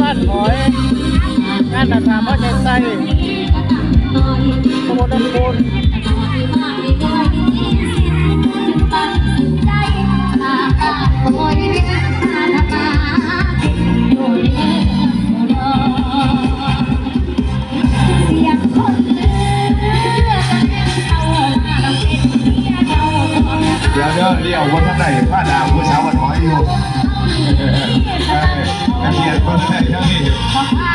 นาถาพ่อใจใส่ตำบลน้ำปูนเดี๋ยวเดี๋ยวเรียวว่าท่านไหนผ้าดาวผู้สาววันน้อยอยู่เออเออ นักเรียนค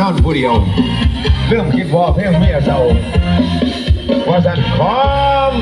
นอนผู้เดียว เรื่องคิดว่าเพ่งเมียเศร้าว่าสันคอม